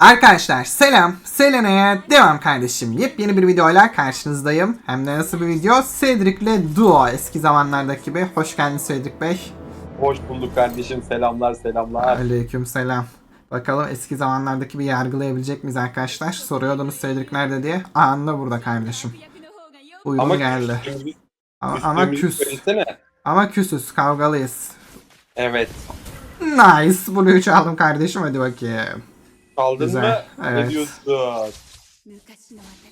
Arkadaşlar selam. Selena'ya devam kardeşim. Yepyeni bir videoyla karşınızdayım. Hem de nasıl bir video? Cedric'le Duo. Eski zamanlardaki gibi. Hoş geldin Cedric Bey. Hoş bulduk kardeşim. Selamlar selamlar. Aleyküm selam. Bakalım eski zamanlardaki bir yargılayabilecek miyiz arkadaşlar? Soruyordunuz Cedric nerede diye. Anında burada kardeşim. Uygun Ama geldi. küstüğümüzü- Ama, küs. Ama küsüz. Kavgalıyız. Evet. Nice. Blue'yu çaldım kardeşim. Hadi bakayım. Kaldın Güzel, mı? evet. Ne diyorsun?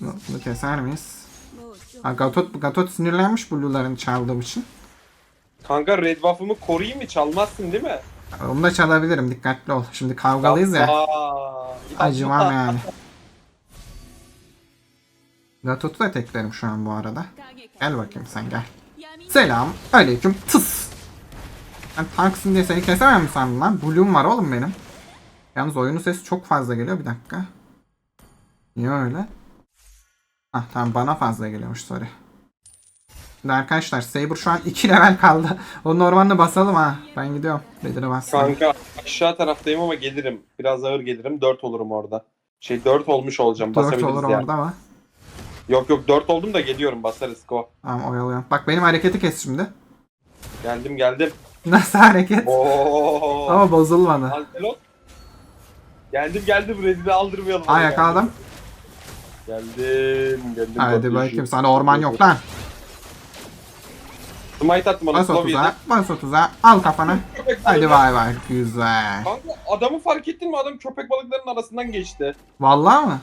Bunu keser miyiz? Ha, Gatot, Gatot sinirlenmiş Blue'larını çaldığım için. Kanka red buff'ımı koruyayım mı? Çalmazsın değil mi? Onu da çalabilirim dikkatli ol. Şimdi kavgalıyız ya. Aa, Acımam yani. Gatot'u da teklerim şu an bu arada. Gel bakayım sen gel. Selam. Aleyküm. Tıs. Ben tanksın diye seni kesemem mi sandın lan? Blue'um var oğlum benim. Yalnız oyunun sesi çok fazla geliyor. Bir dakika. Niye öyle? Ah tamam bana fazla geliyormuş sorry. Şimdi arkadaşlar Saber şu an 2 level kaldı. Onun ormanını basalım ha. Ben gidiyorum. Bedir'e bassın. Kanka aşağı taraftayım ama gelirim. Biraz ağır gelirim. 4 olurum orada. Şey 4 olmuş olacağım. 4 Basabiliriz olur ya. orada ama. Yok yok 4 oldum da geliyorum. Basarız ko. Tamam oyalıyorum. Bak benim hareketi kes şimdi. Geldim geldim. Nasıl hareket? Oo. Ama bozulmadı. Antelot. Geldim geldim. Red'i aldırmayalım. Aa yakaladım. Geldim geldim. Hadi bakayım sana orman yok lan. Smite attım. Bas 30'a. yedim. Bas 30'a. Al kafana. Hadi bay bay. Güzel. Kanka adamı fark ettin mi? Adam köpek balıklarının arasından geçti. Vallahi mı?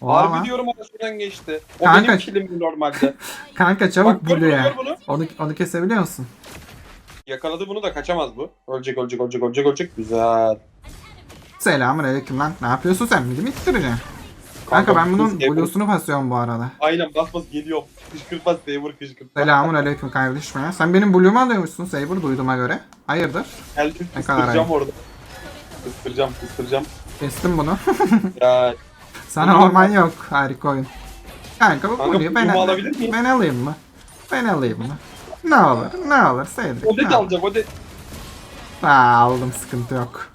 Harbi lan. diyorum arasından geçti. O Kanka- benim kilim normalde. Kanka çabuk Bak gör bulu bunu ya. gör bunu. Onu, onu kesebiliyor musun? Yakaladı bunu da kaçamaz bu. Ölecek ölecek ölecek ölecek ölecek. Güzel. Selamun aleyküm lan. Ne yapıyorsun sen? Midi mi ittireceksin? Kanka ben bunun Saber- bluesunu basıyorum bu arada. Aynen bas bas geliyor. Kışkırtma Saber kışkırtma. Selamun aleyküm kardeşim ya. Sen benim blue'umu alıyormuşsun Saber duyduğuma göre. Hayırdır? Geldim kıstıracağım orada. Kıstıracağım kıstıracağım. Kestim bunu. Ya Sana orman yok. Harika oyun. Kanka bu Kanka, blue'yu ben, alabilir miyim? ben alayım mı? Ben alayım mı? Ne olur, ne olur Cedric. o ne det olur. alacak o det. Aa, aldım sıkıntı yok.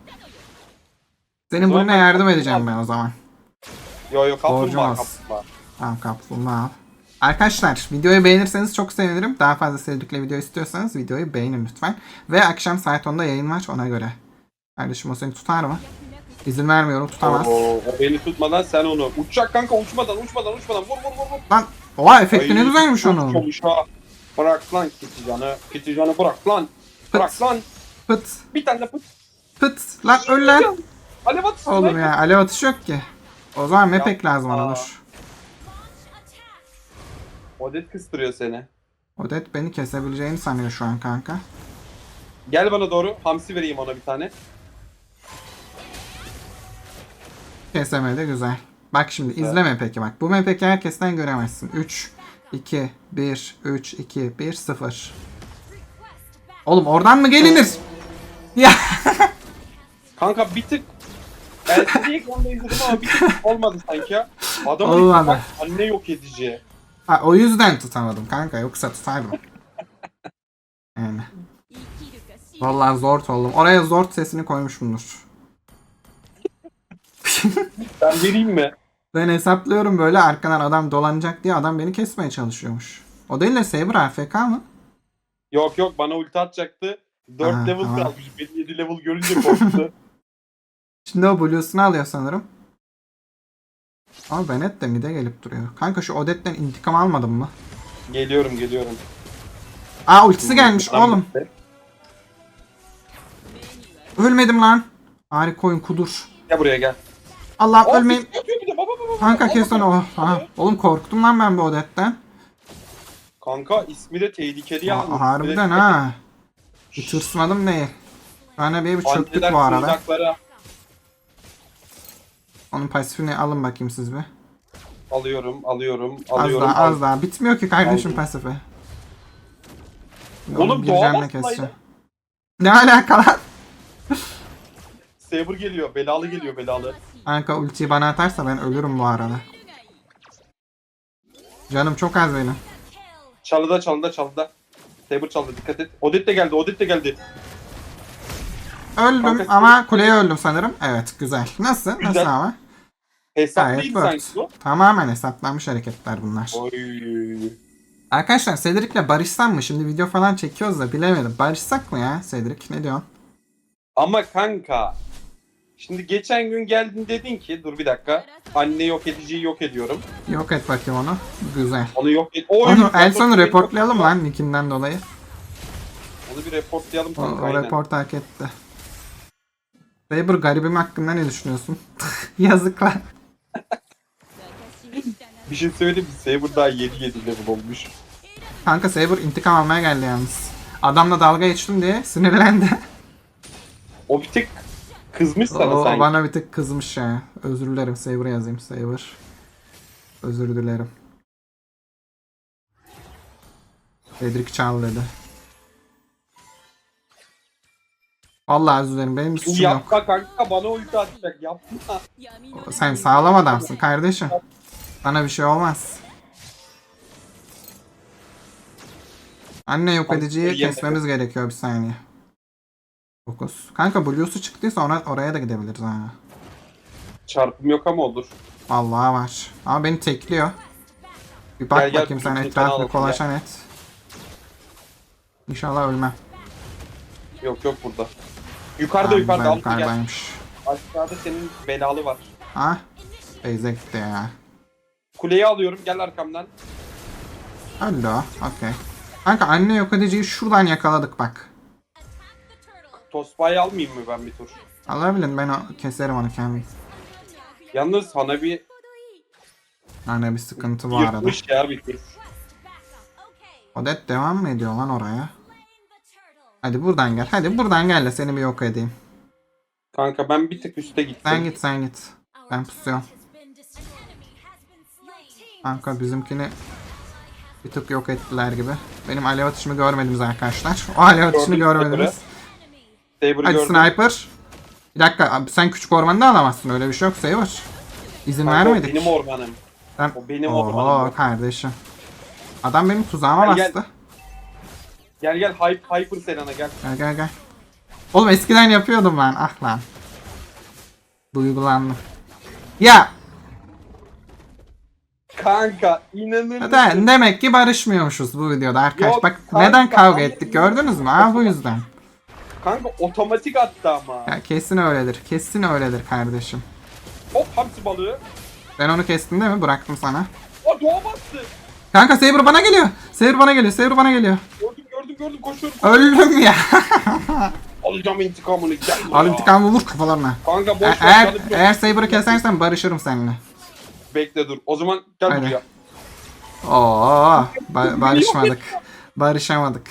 Senin buna ben- yardım edeceğim ben o zaman. Yo yo kaplumbağa Borcumuz. kaplumbağa. Tamam kaplumbağa al. Arkadaşlar videoyu beğenirseniz çok sevinirim. Daha fazla Cedric'le video istiyorsanız videoyu beğenin lütfen. Ve akşam saat 10'da yayın var ona göre. Kardeşim o seni tutar mı? İzin vermiyorum tutamaz. Oo, o beni tutmadan sen onu. Uçacak kanka uçmadan uçmadan uçmadan. Vur vur vur vur. Lan oha efekti ne Ay, güzelmiş onun. Olmuş ha. Bırak lan kiti canı. Kiti canı bırak lan. Bırak lan. Pıt Bir tane de pıt. pıt lan öl lan. Alev at. Oğlum ya alev atışı yok ki. O zaman mepek lazım dur. Odet kıstırıyor seni. Odet beni kesebileceğini sanıyor şu an kanka. Gel bana doğru. Hamsi vereyim ona bir tane. Kesemedi güzel. Bak şimdi izleme peki bak. Bu mepeki herkesten göremezsin. 3, 2, 1, 3, 2, 1, 0. Oğlum oradan mı gelinir? Ya Kanka bir tık LCD ekranda izledim ama bir tık olmadı sanki ya. Adamın Olmadı. bak anne yok edici. ha, o yüzden tutamadım kanka yoksa tutardım. Yani. Vallahi zor oldum. Oraya zor sesini koymuşumdur. Ben vereyim mi? Ben hesaplıyorum böyle arkadan adam dolanacak diye adam beni kesmeye çalışıyormuş. O değil de Saber AFK mı? Yok yok bana ulti atacaktı. 4 Ha, level tamam. kalmış. Beni 7 level görünce korktu. Şimdi o Blue'sunu alıyor sanırım. Ama Bennett de mid'e gelip duruyor. Kanka şu Odette'den intikam almadın mı? geliyorum geliyorum. Aa ultisi gelmiş oğlum. Ölmedim lan. Harika oyun kudur. Gel buraya gel. Allah Aa, bir baba, baba, Kanka baba, kes onu. baba. Oh, aha. Oğlum korktum lan ben bu Odette'den. Kanka ismi de tehlikeli ya. Aa, harbiden ha. Bir tırsmadım değil. Şahane bir bir çöktük bu arada. fırıldaklara Onun pasifini alın bakayım siz bir. Alıyorum, alıyorum, Az alıyorum. daha az daha. Bitmiyor ki kardeşim Aldım. pasifi. Oğlum bir doğa canla basmaydı. keseceğim. Ne alaka lan? Saber geliyor, belalı geliyor, belalı. Kanka ultiyi bana atarsa ben ölürüm bu arada. Canım çok az benim. Çalıda, çalıda, çalıda. Saber çaldı, dikkat et. Odet de geldi, Odet de geldi. Öldüm Kanka, ama kuleye öldüm sanırım. Evet güzel. Nasıl? Nasıl Güzel. ama? Gayet sanki bu. Tamamen hesaplanmış hareketler bunlar. Oy. Arkadaşlar Cedric'le barışsam mı? Şimdi video falan çekiyoruz da bilemedim. Barışsak mı ya Cedric? Ne diyorsun? Ama kanka. Şimdi geçen gün geldin dedin ki dur bir dakika. Anne yok ediciyi yok ediyorum. Yok et bakayım onu. Güzel. Onu yok et. Oy, Onu en son reportlayalım lan nickinden dolayı. Onu bir reportlayalım O, kanka o aynen. report hak etti. Saber garibim hakkında ne düşünüyorsun? Yazıklar. Bir şey söyleyeyim mi? Saber daha 7 7 level olmuş. Kanka Saber intikam almaya geldi yalnız. Adamla dalga geçtim diye sinirlendi. O bir tık kızmış sana o, sanki. bana bir tık kızmış ya. Özür dilerim Saber yazayım Saber. Özür dilerim. Cedric çal dedi. Vallahi özür dilerim benim suçum yok. Yapma kanka bana ulti atacak yapma. Sen sağlam adamsın kardeşim. Sana bir şey olmaz. Anne yok ediciyi kesmemiz gerekiyor bir saniye. Fokus. Kanka Blue'su çıktıysa ona, oraya da gidebiliriz ha. Çarpım yok ama olur. Vallahi var. Ama beni tekliyor. Bir bak Gel, gel, bakayım sen Blue'yu etrafını kolaşan et. İnşallah ölmem. Yok yok burada. Yukarıda Ha, yukarıda güzel, altı gel. yukarıdaymış. Aşağıda senin belalı var. Ah. Beyze gitti ya. Kuleyi alıyorum gel arkamdan. Öldü o. Okey. Kanka anne yok ediciyi şuradan yakaladık bak. Tosba'yı almayayım mı ben bir tur? Alabilirim ben o, keserim onu kendim. Yalnız sana bir Yani bir sıkıntı bu arada. yırtmış ya bir tur. Odet devam mı ediyor lan oraya? Hadi buradan gel. Hadi buradan gel de seni bir yok edeyim. Kanka ben bir tık üste gittim. Sen git sen git. Ben pusuyorum. Kanka bizimkini bir tık yok ettiler gibi. Benim alev atışımı görmediniz arkadaşlar. O alev atışını görmediniz. Saber'ı Hadi gördüm. sniper. Bir dakika abi sen küçük ormanı da alamazsın öyle bir şey yok Saber. İzin Kanka, o vermedik. benim ormanım. Sen... o benim Oo, ormanım kardeşim. Adam benim tuzağıma Gel, gel. bastı. Gel gel hype hyper Selena gel. Gel gel gel. Oğlum eskiden yapıyordum ben. Ah lan. Duygulandım. Ya Kanka inanır mısın? Demek ki barışmıyormuşuz bu videoda arkadaş. Yok, Bak kanka, neden kavga hayır. ettik gördünüz mü? Ha bu yüzden. Kanka otomatik attı ama. Ya kesin öyledir. Kesin öyledir kardeşim. Hop hamsi balığı. Ben onu kestim değil mi? Bıraktım sana. O doğa bastı. Kanka Saber bana geliyor. Saber bana geliyor. Saber bana geliyor. Gördüm koşuyorum. Öldüm ya. Alacağım intikamını gel. Al intikamı vur kafalarına. Kanka boş E- ver. eğer, canım yok. eğer Saber'ı kesersen barışırım seninle. Bekle dur. O zaman gel Hadi. buraya. Oo, ba- barışmadık. Barışamadık.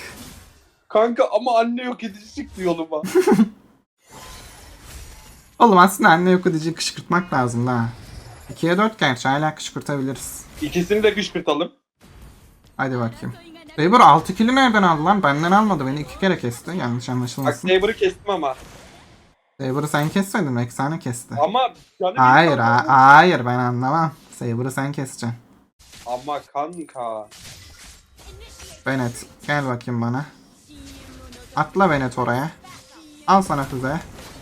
Kanka ama anne yok edici çıktı yoluma. Oğlum aslında anne yok edici kışkırtmak lazım da. 2'ye 4 gerçi hala kışkırtabiliriz. İkisini de kışkırtalım. Hadi bakayım. Saber 6 kill'i nereden aldı lan? Benden almadı. Beni iki kere kesti. Yanlış Bak anlaşılmasın. Saber'ı kestim ama. Saber'ı sen kesmedin mi? Eksane kesti. Ama canım Hayır, ha- hayır ben anlamam. Saber'ı sen keseceksin. Ama kanka. Bennett gel bakayım bana. Atla Bennett oraya. Al sana füze.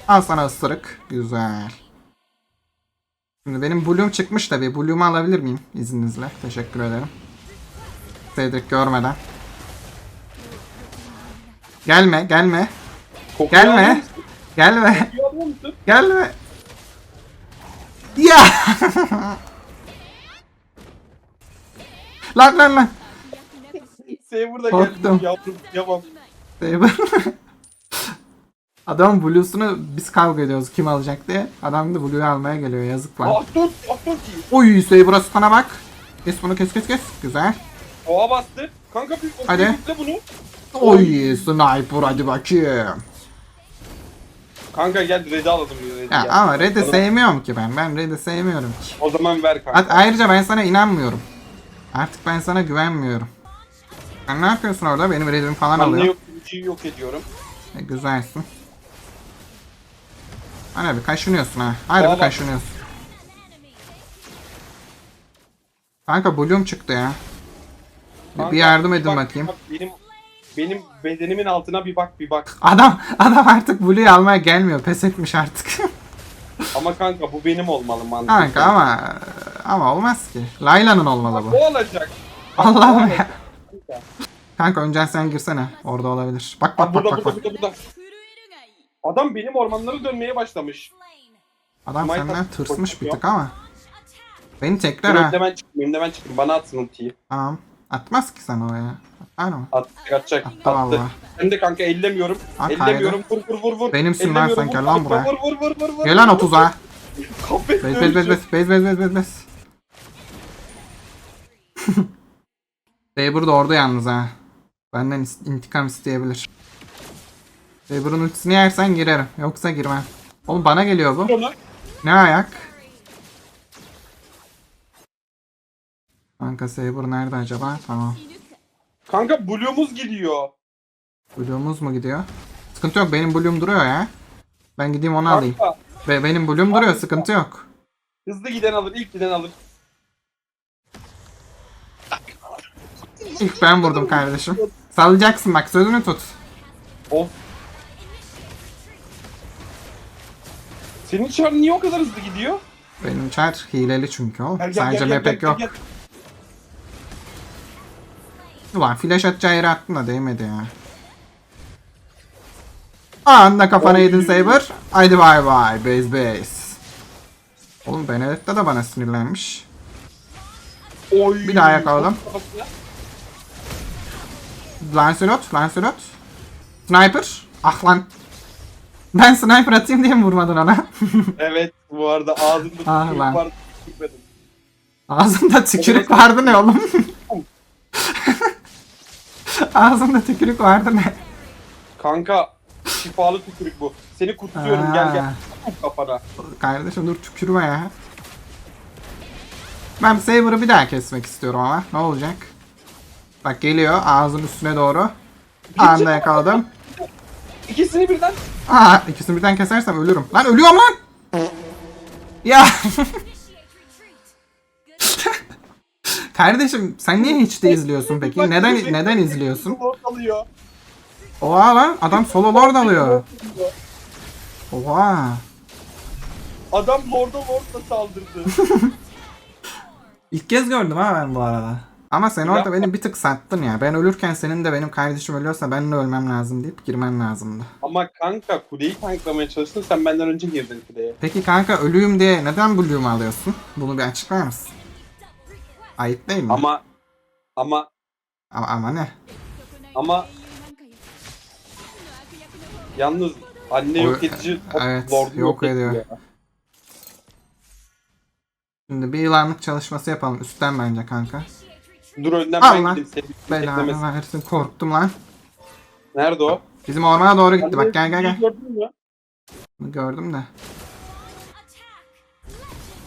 Al sana ısırık. Güzel. Şimdi benim Bloom çıkmış tabi. Bloom'u alabilir miyim izninizle? Teşekkür ederim. Cedric görmeden. Gelme, gelme. Kokuyu alıyor Gelme. Gelme. Gelme. Ya. lan lan lan. Saber da Korktum. geldi yavrum. Yapam. Saber. Adam Blue'sunu biz kavga ediyoruz kim alacak diye. Adam da Blue'yu almaya geliyor yazık lan. Ah dur. Ah dur ki. Oy Saber'a sana bak. Kes bunu kes kes kes. Güzel. Doğa bastı. Kanka bir Hadi. okuyup bunu. Oy sniper hadi bakayım. Kanka gel Red'i alalım. Red'i Ya gel. ama Red'i Alalım. sevmiyorum ki ben. Ben Red'i sevmiyorum ki. O zaman ver kanka. Hatta ayrıca ben sana inanmıyorum. Artık ben sana güvenmiyorum. Sen ne yapıyorsun orada? Benim Red'imi falan Ben ne alıyor. yok ediciyi yok ediyorum. E, güzelsin. Hani bir kaşınıyorsun ha. Harbi Valla. kaşınıyorsun. Kanka Bloom çıktı ya. Kanka, bir yardım edin bak, bakayım. bak Benim benim bedenimin altına bir bak bir bak. Adam adam artık Blue'yu almaya gelmiyor. Pes etmiş artık. Ama kanka bu benim olmalı mantıklı. Kanka ama ama olmaz ki. Layla'nın olmalı bu. O olacak. Allah'ım ya. Kanka öncen sen girsene. Orada olabilir. Bak bak Bak bak burada bak. burada bak. burada burada. Adam benim ormanları dönmeye başlamış. Adam Smite senden tırsmış bir tık ama. Beni tekler Dur ha. ben çıkayım, ben çıkayım. Bana atsın ultiyi. Tamam. Atmaz ki sen oraya. Atar mı? At, atacak. Attı Attı. valla. Ben de kanka ellemiyorum. At ellemiyorum. Vur vur vur vur. Benimsin lan Ellemiyorum, sen, gel vur, lan vur, buraya. Vur vur vur vur vur. Gel lan 30'a. Kafes Bez bez bez bez bez bez bez bez bez. Saber da orada yalnız ha. Benden is- intikam isteyebilir. Saber'ın ultisini yersen girerim. Yoksa girmem. Oğlum bana geliyor bu. Ne ayak? Kanka Saber nerede acaba? Tamam. Kanka Blue'umuz gidiyor. Blue'umuz mu gidiyor? Sıkıntı yok benim Blue'um duruyor ya. Ben gideyim onu alayım. Kanka, Ve benim Blue'um duruyor sıkıntı yok. hızlı giden alır, ilk giden alır. İlk ben vurdum kardeşim. Salacaksın bak sözünü tut. Of. Senin çar niye o kadar hızlı gidiyor? Benim çar hileli çünkü o. Gel, gel, Sadece gel, gel, mepek gel, yok. gel. Ulan flash atacağı yere attın da değmedi ya. Anda kafana Oy. yedin Saber. Haydi bay bay. Base base. Oğlum Benedetta da bana sinirlenmiş. Oy. Bir daha yakaladım. Lancelot, Lancelot. Sniper. Ah lan. Ben sniper atayım diye mi vurmadın ona? Evet bu arada ağzımda Ah tükürük lan. var. tükürmedim. Ağzımda tükürük vardı ne oğlum? Ağzımda tükürük vardı ne? Kanka şifalı tükürük bu. Seni kutluyorum gel gel. Tut kafana. Kardeşim dur tükürme ya. Ben Saber'ı bir daha kesmek istiyorum ama. Ne olacak? Bak geliyor ağzın üstüne doğru. Anda yakaladım. İkisini birden. Aa ikisini birden kesersem ölürüm. Lan ölüyorum lan. Ya. Kardeşim sen niye hiç de izliyorsun peki? Neden neden izliyorsun? Lord alıyor. Oha lan adam solo lord alıyor. Oha. Adam Lord'a Lord'la saldırdı. İlk kez gördüm ha ben bu arada. Ama sen orada beni bir tık sattın ya. Ben ölürken senin de benim kardeşim ölüyorsa ben de ölmem lazım deyip girmen lazımdı. Ama kanka kuleyi tanklamaya çalıştın sen benden önce girdin kuleye. Peki kanka ölüyüm diye neden Blue'umu alıyorsun? Bunu bir açıklar mısın? Değil mi? Ama ama Ama, ama ne? ama yalnız anne O- yok edici evet, Lord'u yok ediyor. Şimdi bir yılanlık çalışması yapalım üstten bence kanka. Dur önden ben lan. gideyim seni Belanı beklemesin. versin korktum lan. Nerede o? Bizim ormana doğru gitti bak gel gel gel. Gördün mü? Gördüm de.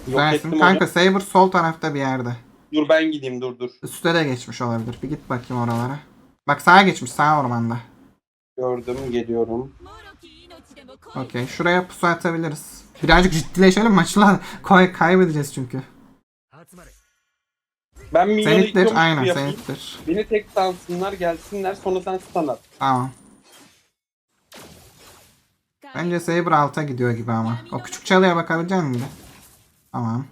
Yok Versin. ettim Kanka onu. Saber sol tarafta bir yerde. Dur ben gideyim dur dur. Üste de geçmiş olabilir. Bir git bakayım oralara. Bak sağa geçmiş sağ ormanda. Gördüm geliyorum. Okey şuraya pusu atabiliriz. Birazcık ciddileşelim maçla Koy kaybedeceğiz çünkü. Ben minyonu Senittir aynen senittir. Beni tek sansınlar gelsinler sonra sen stun at. Tamam. Bence Saber alta gidiyor gibi ama. O küçük çalıya bakabilecek misin? Tamam.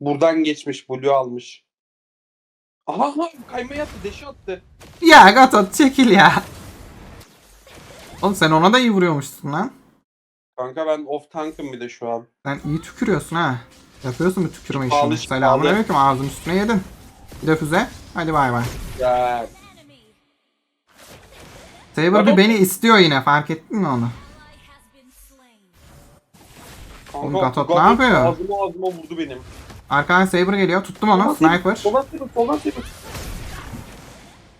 Buradan geçmiş Blue almış. Aha aha kaymaya attı deşi attı. Ya Gatot çekil ya. Oğlum sen ona da iyi vuruyormuşsun lan. Kanka ben off tank'ım bir de şu an. Sen iyi tükürüyorsun ha. Yapıyorsun bu tükürme Pahalı işini. iş, Selamun pahalı. aleyküm ağzın üstüne yedin. Bir de füze. Hadi bay bay. Ya Saber bir Adam- beni istiyor yine fark ettin mi onu? kanka Oğlum Gatot ne yapıyor? Ağzıma ağzıma vurdu benim. Arkadan Saber geliyor. Tuttum onu. Sniper. Soldan sniper soldan sniper.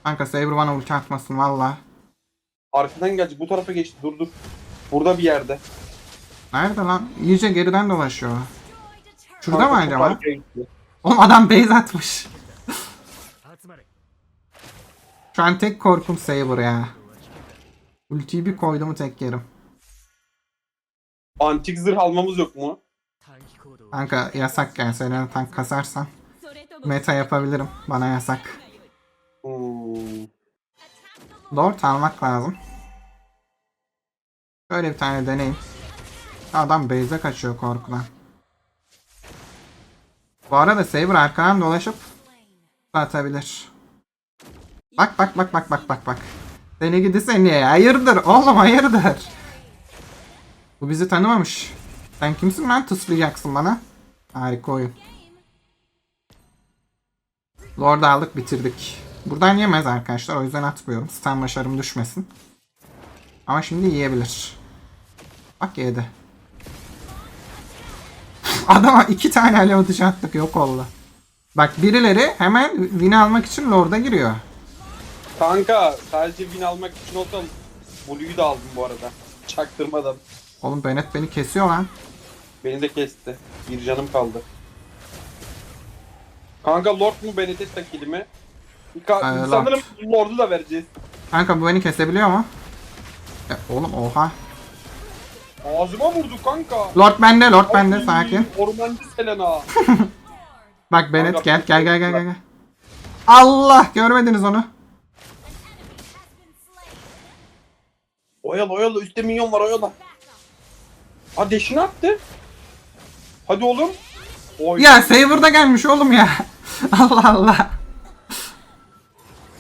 Kanka Saber bana ulti atmasın valla. Arkadan gelecek bu tarafa geçti dur dur. Burada bir yerde. Nerede lan? İyice geriden dolaşıyor. Şurada Kanka, mı acaba? Oğlum adam base atmış. Şu an tek korkum Saber ya. Ultiyi bir koydu mu tek yerim. Antik zırh almamız yok mu? Kanka yasak sen tank kasarsan meta yapabilirim. Bana yasak. Hmm. Lord almak lazım. Böyle bir tane deneyim. Adam base'e kaçıyor korkudan. Bu arada Saber arkadan dolaşıp atabilir. Bak bak bak bak bak bak bak. Seni gidi seni. Hayırdır oğlum hayırdır. Bu bizi tanımamış. Sen kimsin lan tıslayacaksın bana? Harika oyun. Lord'u aldık bitirdik. Buradan yemez arkadaşlar o yüzden atmıyorum. Stun başarım düşmesin. Ama şimdi yiyebilir. Bak yedi. Adama iki tane alev atışı attık yok oldu. Bak birileri hemen win almak için Lord'a giriyor. Kanka sadece win almak için olsam Blue'yu da aldım bu arada. Çaktırmadan. Oğlum Bennett beni kesiyor lan. Beni de kesti. Bir canım kaldı. Kanka Lord mu Benedetta takili mi? Ka- Ee, Lord. sanırım Lord'u da vereceğiz. Kanka bu beni kesebiliyor mu? E, oğlum oha. Ağzıma vurdu kanka. Lord bende, Lord bende Ay, sakin. Ormancı Selena. Bak Bennett gel gel gel gel gel. gel. Allah görmediniz onu. Oyalı oyalı üstte minyon var oyalı. Ha deşini attı. Hadi oğlum. Oy. Ya Saber da gelmiş oğlum ya. Allah Allah.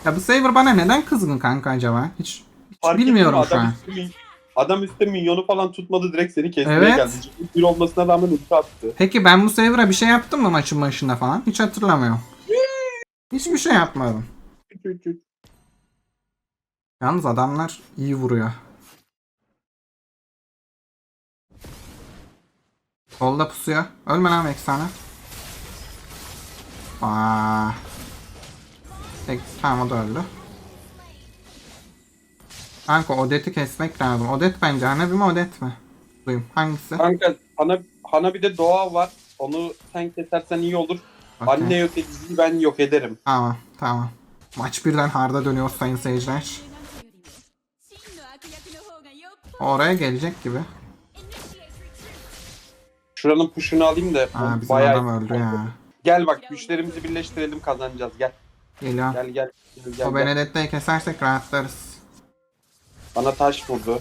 Ya bu Saber bana neden kızgın kanka acaba? Hiç, hiç Fark bilmiyorum şu Adam an. min- Adam üstte minyonu falan tutmadı direkt seni kesmeye Evet. geldi. Bir olmasına rağmen ulti attı. Peki ben bu Saber'a bir şey yaptım mı maçın başında falan? Hiç hatırlamıyorum. Hiçbir şey yapmadım. Yalnız adamlar iyi vuruyor. Solda pusuyor. Ölme lan Vexana. Aa. Tek, tamam o da öldü. Kanka Odet'i kesmek lazım. Odet bence. Hanabi mi Odet mi? Duyayım. Hangisi? Kanka Hana, Hana bir de doğa var. Onu sen kesersen iyi olur. Okey. Anne yok ediciyi ben yok ederim. Tamam tamam. Maç birden harda dönüyor sayın seyirciler. Oraya gelecek gibi. Şuranın push'unu alayım da Aa bizim bayağı adam öldü ya. Gel bak güçlerimizi birleştirelim kazanacağız gel. Geliyor. Gel gel. Gel, gel, O gel. Benedetta'yı kesersek rahatlarız. Bana taş vurdu.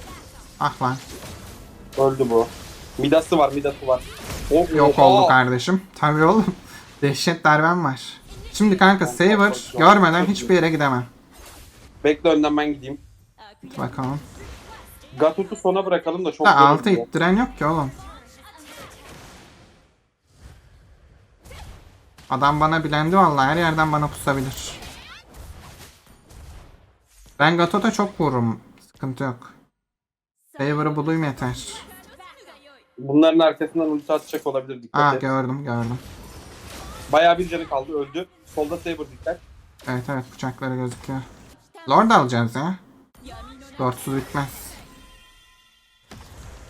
Ah lan. Öldü bu. Midası var midası var. O, Yok oha! oldu kardeşim. Tabii oğlum. Dehşet darbem var. Şimdi kanka Saber görmeden hiçbir yere gidemem. Bekle önden ben gideyim. Bakalım. Gatot'u sona bırakalım da çok Da altı ittiren yok ki oğlum. Adam bana bilendi vallahi her yerden bana pusabilir. Ben Gatot'a çok vururum. Sıkıntı yok. Saber'ı bulayım yeter. Bunların arkasından ulti atacak olabilir dikkat Aa et. gördüm gördüm. Bayağı bir canı kaldı öldü. Solda Saber dikkat. Evet evet bıçakları gözüküyor. Lord alacağız ya. Lordsuz bitmez.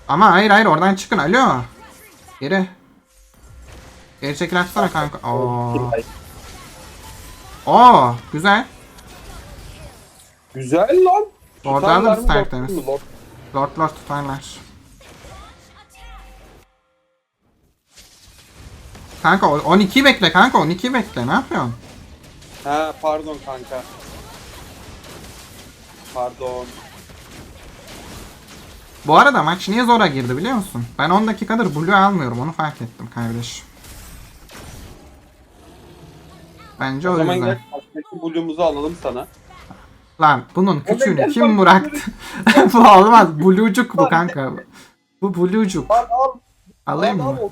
Ama hayır hayır oradan çıkın alo. Geri. Geri çekil atsana kanka. Oo. Oo güzel. Güzel lan. Orada Tutarlar alırız mı, tertemiz. Lord? Lord. Tutarlar. Kanka o- 12 bekle kanka 12 bekle ne yapıyorsun? Ha pardon kanka. Pardon. Bu arada maç niye zora girdi biliyor musun? Ben 10 dakikadır blue almıyorum onu fark ettim kardeşim. Bence O o zaman yüzden. gel blue'umuzu alalım sana. Lan bunun küçüğünü kim bıraktı? bu olmaz. Bluecuk bu kanka. Bu bluecuk. Al al. Alayım al, mı? al.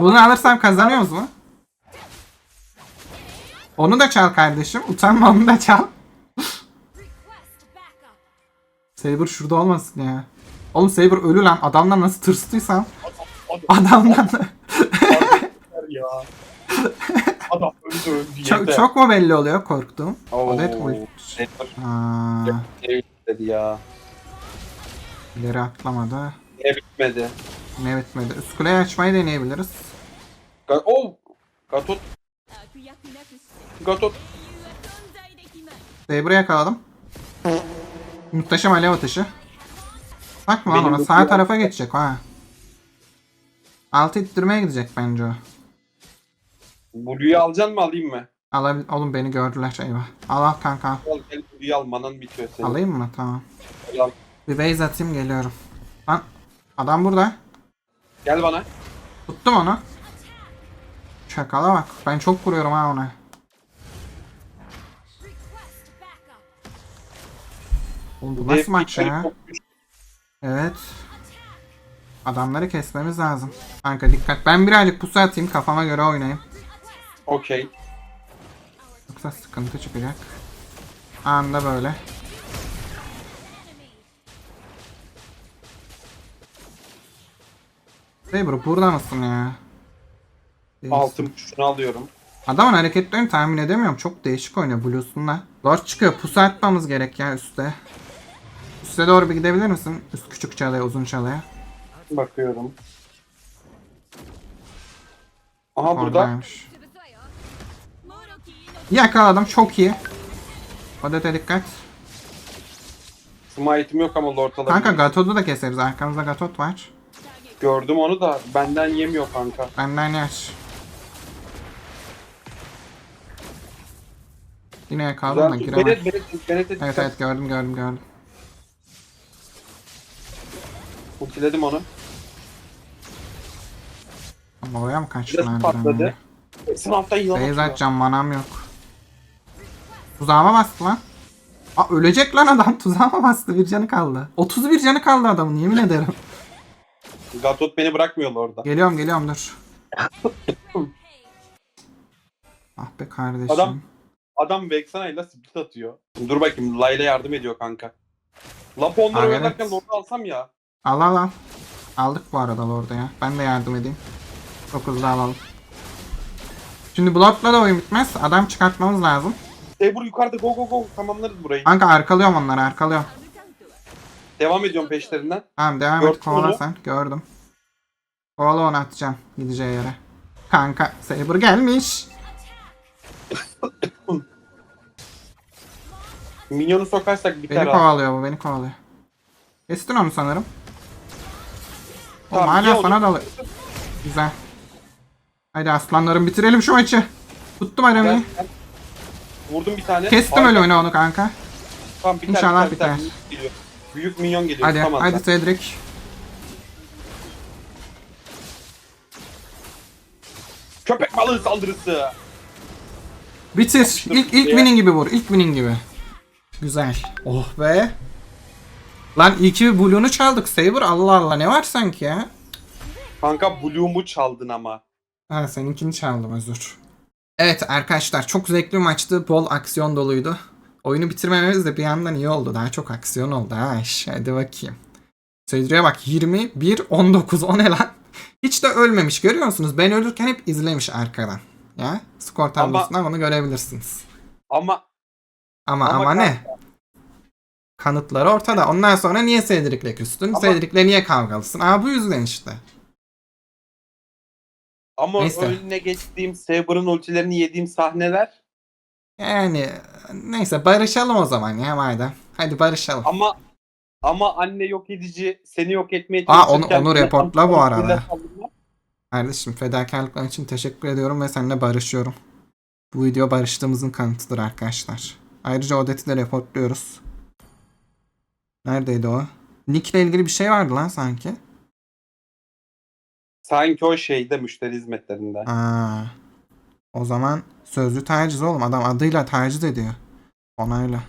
Bunu alırsam kazanıyoruz mu? Onu da çal kardeşim. Utanma onu da çal. Saber şurada olmasın ya. Oğlum Saber ölü lan. Adamdan nasıl tırstıysan. Adamdan da- ya. Adam öldü öldü çok, yeter. çok mu belli oluyor korktuğum? Oo, Odet ult. Aa, dedi ya. ileri atlamadı. Ne bitmedi. Ne bitmedi. Üst kuleyi açmayı deneyebiliriz. Ga oh! Gatot, Gatot. Saber'ı yakaladım. Muhteşem alev atışı. Bakma lan Benim ona sağ tarafa geçecek ha. Altı ittirmeye gidecek bence o. Blue'yu alacaksın mı alayım mı? Alabil Oğlum beni gördüler eyvah. Al al kanka al. Gel büyü al manan bitiyor senin. Alayım mı? Tamam. Al. Bir base atayım geliyorum. Lan adam burada. Gel bana. Tuttum onu. Şakala bak. Ben çok vuruyorum ha ona. Oğlum bu nasıl maç ya? Evet. Adamları kesmemiz lazım. Kanka dikkat. Ben bir aylık pusu atayım kafama göre oynayayım. Okey. Yoksa sıkıntı çıkacak. Anda böyle. Saber burada mısın ya? Değilsin. Altın şunu alıyorum. Adamın hareketlerini tahmin edemiyorum. Çok değişik oynuyor Blues'unla. Lord çıkıyor. Pusu atmamız gerek ya üstte. Üste doğru bir gidebilir misin? Üst küçük çalıya, uzun çalıya. Bakıyorum. Aha burada. Oradaymış. Yakaladım. Çok iyi. Odete dikkat. Smite'im yok ama Lord alabilirim. Kanka Gatot'u da keseriz. Arkamızda Gatot var. Gördüm onu da benden yemiyor kanka. Benden yer. Yine yakaladım da giremem. Bennett, Bennett, Bennett'e Evet dikkat. evet gördüm gördüm gördüm. Ultiledim onu. Ama oraya mı kaçtın Biraz harbiden patladı. Sınavda yılan Beyz atacağım manam yok. Tuzağıma bastı lan. Aa ölecek lan adam. Tuzağıma bastı. Bir canı kaldı. 31 canı kaldı adamın yemin ederim. Gatot beni bırakmıyor orada. Geliyorum geliyorum dur. ah be kardeşim. Adam- Adam Vexana ile split atıyor. Dur bakayım Layla yardım ediyor kanka. Lapo onları Aa, oynarken evet. Lord'u alsam ya. Al al al. Aldık bu arada orada ya. Ben de yardım edeyim. Çok hızlı alalım. Şimdi blokla da oyun bitmez. Adam çıkartmamız lazım. Saber yukarıda go go go tamamlarız burayı. Kanka arkalıyorum onları arkalıyorum. Devam ediyorum peşlerinden. Tamam devam Gördün et kovala onu. sen. Gördüm. Kovala onu atacağım gideceği yere. Kanka Saber gelmiş. Minyonu sokarsak biter Beni abi. kovalıyor bu beni kovalıyor. Kestin onu sanırım. Oğlum Tamam, ye hala sana dalıyor. Güzel. Haydi aslanlarım bitirelim şu maçı. Tuttum Gel, aramayı. gel. Vurdum bir tane. Kestim Harika. öyle oyunu onu kanka. Tamam biter, İnşallah biter, biter. Büyük geliyor. Büyük minyon geliyor. Hadi tutamazlar. hadi Cedric. Köpek balığı saldırısı. Bitir. İlk ilk winning gibi vur. İlk winning gibi. Güzel. Oh be. Lan iyi ki Blue'nu çaldık Saber. Allah Allah ne var sanki ya. Kanka Bloom'u çaldın ama. Ha seninkini çaldım özür. Evet arkadaşlar çok zevkli bir maçtı. Bol aksiyon doluydu. Oyunu bitirmememiz de bir yandan iyi oldu. Daha çok aksiyon oldu ha. Hadi bakayım. Cedric'e bak 21 19 o ne lan? Hiç de ölmemiş görüyor musunuz? Ben ölürken hep izlemiş arkadan. Ya skor tablosundan onu görebilirsiniz. Ama Ama ama, Ama ne? Kanıtları ortada. Ondan sonra niye Cedric'le küstün? Ama- Cedric'le niye kavgalısın? Aa bu yüzden işte. Ama Neyse. önüne geçtiğim Saber'ın ultilerini yediğim sahneler Yani neyse barışalım o zaman ya madem. Hadi barışalım. ama ama anne yok edici seni yok etmeye Aa, onu- onu reportla bu arada. Kardeşim fedakarlıkların için teşekkür ediyorum ve seninle barışıyorum. Bu video barıştığımızın kanıtıdır arkadaşlar. Ayrıca Odette'i de reportluyoruz. Neredeydi o? Nick'le ilgili bir şey vardı lan sanki. Sanki o şeyde müşteri hizmetlerinde. Aa, o zaman sözlü taciz oğlum. Adam adıyla taciz ediyor. Onayla.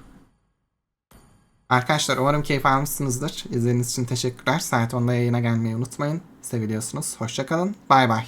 Arkadaşlar umarım keyif almışsınızdır. İzlediğiniz için teşekkürler. Saat 10'da yayına gelmeyi unutmayın. Seviliyorsunuz. Hoşçakalın. Bay bay.